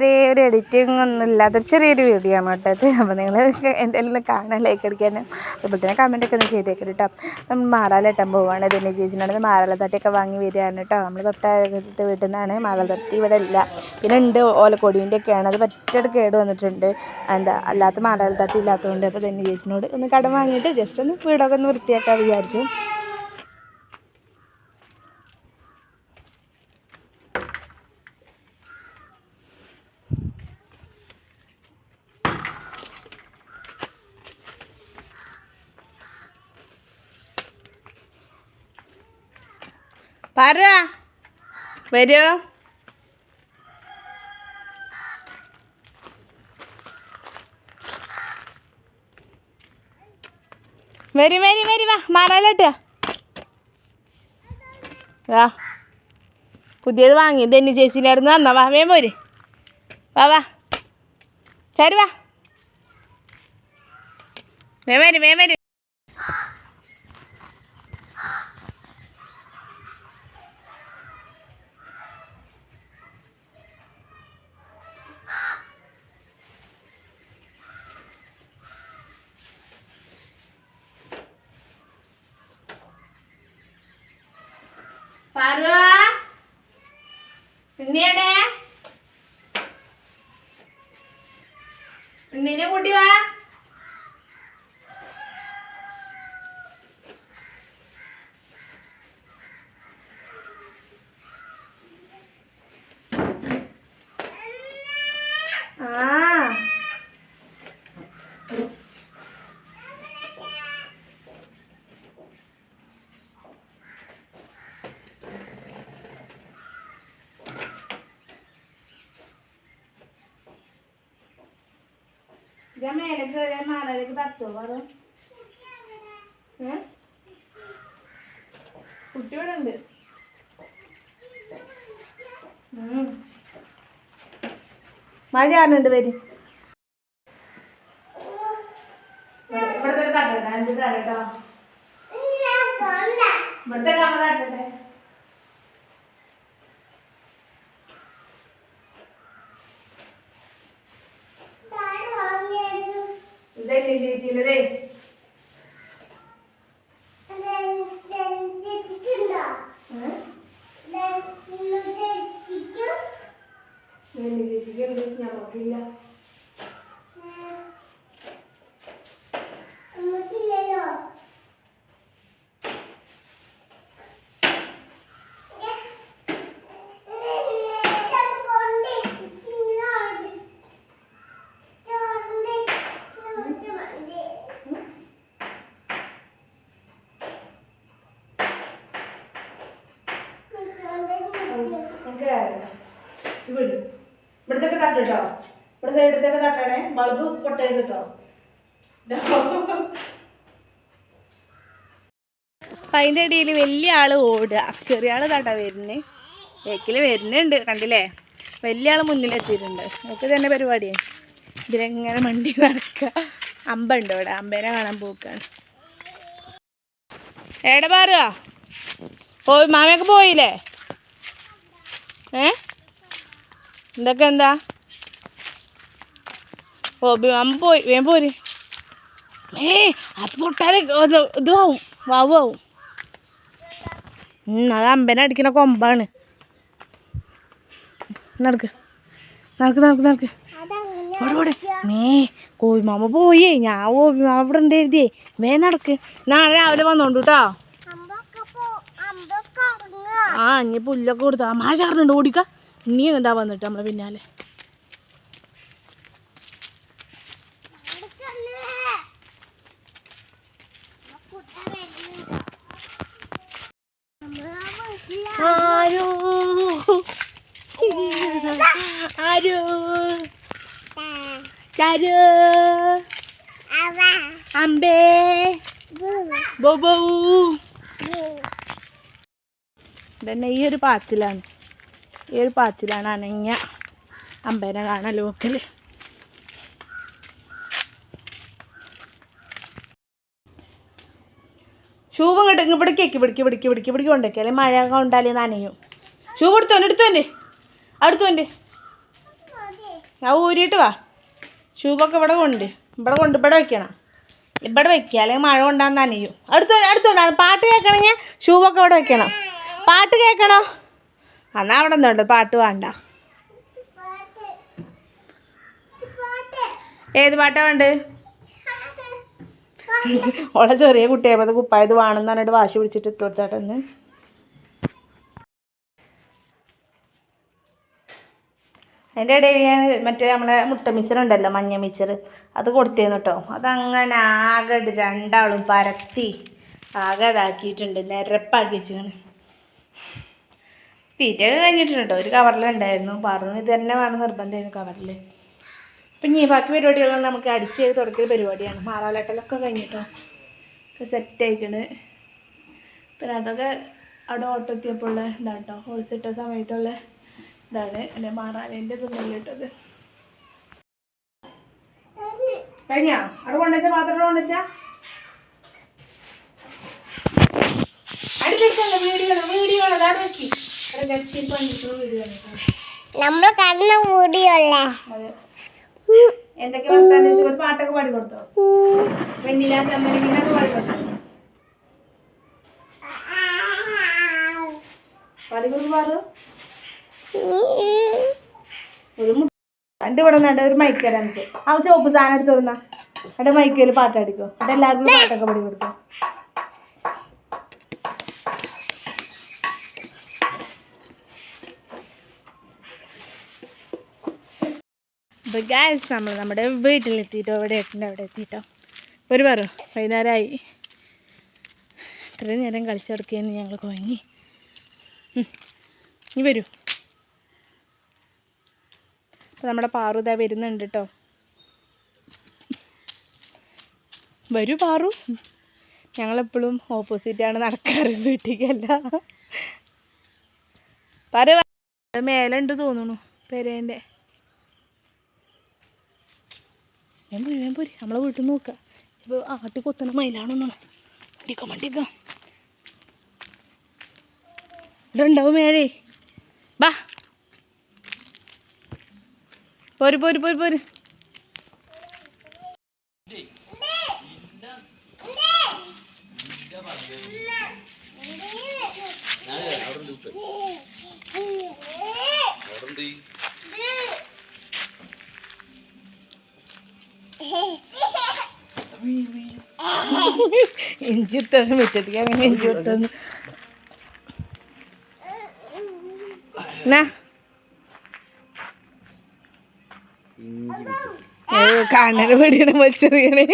കൂട്ടുകാരെ ഒരു എഡിറ്റിംഗ് ഒന്നും ഇല്ലാത്ത ചെറിയൊരു വീഡിയോ ആണ് കേട്ടത് അപ്പോൾ നിങ്ങൾ എന്തെങ്കിലും ഒന്ന് കാണാൻ ലൈക്ക് അടിക്കാനും അതുപോലെ തന്നെ കമന്റ് ഒക്കെ ഒന്ന് ചെയ്തേക്കും കേട്ടോ നമ്മൾ മാറാലെട്ടാൻ പോവുകയാണ് ഇതിന്റെ ചേച്ചിനോട്. മാറാല തട്ടിയൊക്കെ വാങ്ങി വരികയാണ് കേട്ടോ നമ്മൾ തൊട്ടടുത്ത വീട്ടിൽ നിന്നാണ് മാറാല തട്ടി ഇവിടെ ഇല്ല. പിന്നെ ഉണ്ട് ഓലക്കൊടീന്റെ ഒക്കെയാണ്. അത് പറ്റയിട്ട് കേട് വന്നിട്ടുണ്ട്. എന്താ അല്ലാത്ത മാറാല തട്ടി ഇല്ലാത്തതുകൊണ്ട് അപ്പോൾ തന്നെ ചേച്ചിനോട് ഒന്ന് കടം വാങ്ങിയിട്ട് ജസ്റ്റ് ഒന്ന് വീടൊക്കെ ഒന്ന് വൃത്തിയാക്കാൻ വിചാരിച്ചു. പറ വരൂ. വരി വരി വരി വാ. മാറാലോട്ട് വാ. പുതിയത് വാങ്ങി. ധന്യ ചേച്ചിന്റെ അടുത്ത് വന്നാ വാ വേം പോര്. വാ വാ. ശരി വാ. വേം വരും വേം വരും. പാറുവാ ഉണ്ണിനെ കൂട്ടി വാ ആ ഞാൻ മേലെ കയറിയാൽ മാലയിലേക്ക് തട്ടുമോ ഏ? കുട്ടി ഇവിടെ ഉണ്ട്. മഴ ചാറുന്നുണ്ട് വരി. ഇവിടുത്തെ തരട്ടോ ഇവിടുത്തെ കമ്മ തട്ടട്ടെ ഇതല്ലേ തട്ട് കേട്ടോ ഇവിടെ സൈഡത്തേക്ക് തട്ടണേ. ബൾബ് പൊട്ടരുത് കേട്ടോ അതിന്റെ ഇടയിൽ വലിയ ആൾ ഓടുക. ചെറിയ ആൾ തട്ടാ വരുന്നത് ബേക്കിൽ വരുന്നുണ്ട്. കണ്ടില്ലേ? വലിയ ആൾ മുന്നിലെത്തിയിട്ടുണ്ട് നമുക്ക് തന്നെ പരിപാടിയാണ് ഇതിലെങ്ങനെ മണ്ടി നടക്കുക അമ്പ ഉണ്ട് ഇവിടെ? അമ്പേനെ കാണാൻ പോക്കാണ്. എവിടെ പാറുക. പോയി മാമയൊക്കെ പോയില്ലേ? ഏ? എന്തൊക്കെ എന്താ? ഓ അമ്മ പോയി വേഗം പോര്. ഏ അത് പൊട്ടാൽ ഇതുമാവും വാവുമാവും അത് അമ്പനെ അടിക്കണ കൊമ്പാണ്. നടക്ക്. നടക്ക് നടക്ക് നടക്ക്. മേ കോഴിമാമ പോയേ. ഞാൻ കോഴിമാമ ഇവിടെ ഉണ്ടായിരുന്നേ വേ നടക്ക്. നാളെ രാവിലെ വന്നോണ്ട് കേട്ടോ ആ ഇനി പുല്ലൊക്കെ കൊടുത്താ. മഴ ചാറിനുണ്ട് ഓടിക്ക. ഇനി എന്താ വന്നിട്ട് നമ്മളെ പിന്നാലെ? ആരോ ചാരോ അമ്പേ. ബോബോ പിന്നെ ഈ ഒരു പാച്ചിലാണ്. ഈ ഒരു പാച്ചിലാണ് അനങ്ങ. അമ്പേനെ കാണാൻ ലോക്കൽ ഷൂ ഇങ്ങോട്ട് പിടിക്കേക്ക് പിടിക്ക് പിടിക്ക് പിടിക്ക് പിടിക്ക് കൊണ്ടേക്കല്ലേ മഴ കൊണ്ടാലേ നനയും. ഷൂ എടുത്തോണ്ട് എടുത്തോണ്ട് അടുത്തോണ്ട് ഞാൻ ഊരിയിട്ട് വാ. ഷൂബൊക്കെ ഇവിടെ കൊണ്ട് ഇവിടെ കൊണ്ട് ഇവിടെ വെക്കണം. ഇവിടെ വെക്കുക അല്ലെങ്കിൽ മഴ കൊണ്ടാന്ന് നനയും. അടുത്ത് അടുത്തുണ്ടാകും പാട്ട് കേൾക്കണമെങ്കിൽ ഷൂബൊക്കെ ഇവിടെ വെക്കണം. പാട്ട് കേൾക്കണോ? എന്നാ അവിടെ നിന്നുണ്ട് പാട്ട് വേണ്ട. ഏത് പാട്ടാ വേണ്ട? ഓളെ ചെറിയ കുട്ടിയായപ്പോൾ കുപ്പായത് വേണമെന്ന് പറഞ്ഞിട്ട് വാശി പിടിച്ചിട്ട് ഇട്ട് കൊടുത്താട്ടെന്ന് അതിന്റെ ഇടയിൽ ഞാൻ മറ്റേ നമ്മളെ മുട്ട മിച്ചർ ഉണ്ടല്ലോ മഞ്ഞ മിച്ചർ അത് കൊടുത്തേന്ന് കേട്ടോ അതങ്ങനെ ആകെ രണ്ടാളും പരത്തി ആകെ ഇതാക്കിയിട്ടുണ്ട് നിരപ്പാക്കി വെച്ചിങ്ങനെ തീറ്റ കഴിഞ്ഞിട്ടുണ്ട് ഒരു കവറിലുണ്ടായിരുന്നു പറഞ്ഞു ഇത് തന്നെ വേണം നിർബന്ധമായിരുന്നു കവറിൽ അപ്പം ഇനി ബാക്കി പരിപാടികളാണ് നമുക്ക് അടിച്ച് ചെയ്ത് തുടക്കിയ പരിപാടിയാണ്. മാറാലട്ടലൊക്കെ കഴിഞ്ഞിട്ടോ. സെറ്റ് ആയിക്കണ്. പിന്നെ അതൊക്കെ അവിടെ ഓട്ടോ എത്തിയപ്പോൾ ഉള്ള ഇതാട്ടോ ഹോൾസിട്ട സമയത്തുള്ള ഇതാണ് അല്ലെ മാറാലേന്റെ തുന്നലിട്ടത് ഇട്ടത്. കഴിഞ്ഞാ? അവിടെ കൊണ്ടുവച്ച പാത്രം കൊണ്ടുവച്ച? എന്തൊക്കെ ഒരു പാട്ടൊക്കെ പാടി കൊടുത്തോ? വെണ്ണില പാടി കൊടുത്തോ? പാടി കൊടുത്ത് പാറു ഒരു മു- രണ്ട് ഇവിടെ വേണ്ട ഒരു മൈക്ക് തരാൻ ആ ചോപ്പ് സാധനം എടുത്ത് കൊടുന്ന. എന്റെ മൈക്കിൽ പാട്ടടിക്കോ എന്റെ എല്ലാവർക്കും പാട്ടൊക്കെ പടി കൊടുക്കും ഗ്യാസ് നമ്മൾ നമ്മുടെ വീട്ടിലെത്തിയിട്ടോ? ഇവിടെ ഏട്ടന്റെ അവിടെ എത്തിയിട്ടോ? ഒരു പറ വൈകുന്നേരമായി ഇത്രയും നേരം കളിച്ചെടുക്കുകയെന്ന് ഞങ്ങൾ കുഴങ്ങി നീ വരൂ. നമ്മുടെ പാറു ഇതാ വരുന്നുണ്ട് കേട്ടോ വരൂ പാറു. ഞങ്ങളെപ്പോഴും ഓപ്പോസിറ്റാണ് നടക്കാറ് വീട്ടിലേക്കല്ല. പറ മേലുണ്ട് തോന്നുന്നു പെരേന്റെ. ഞാൻ പോരി ഞാൻ പോരി നമ്മളെ വീട്ടിൽ നിന്ന് നോക്കാം. ഇപ്പോൾ ആട്ടി കൊത്തണ മയിലാണെന്നാണ് മണ്ടിക്കാം ഇവിടെ ഉണ്ടാവും മേലേ. പോര് പോര് പോര് പോര്. ഇഞ്ചി ഇട്ടാണ് മുറ്റത്തേക്ക് അങ്ങനെ ഇഞ്ചി എന്നാ കാണാൻ പേടിയാണ് മച്ചറിയണേ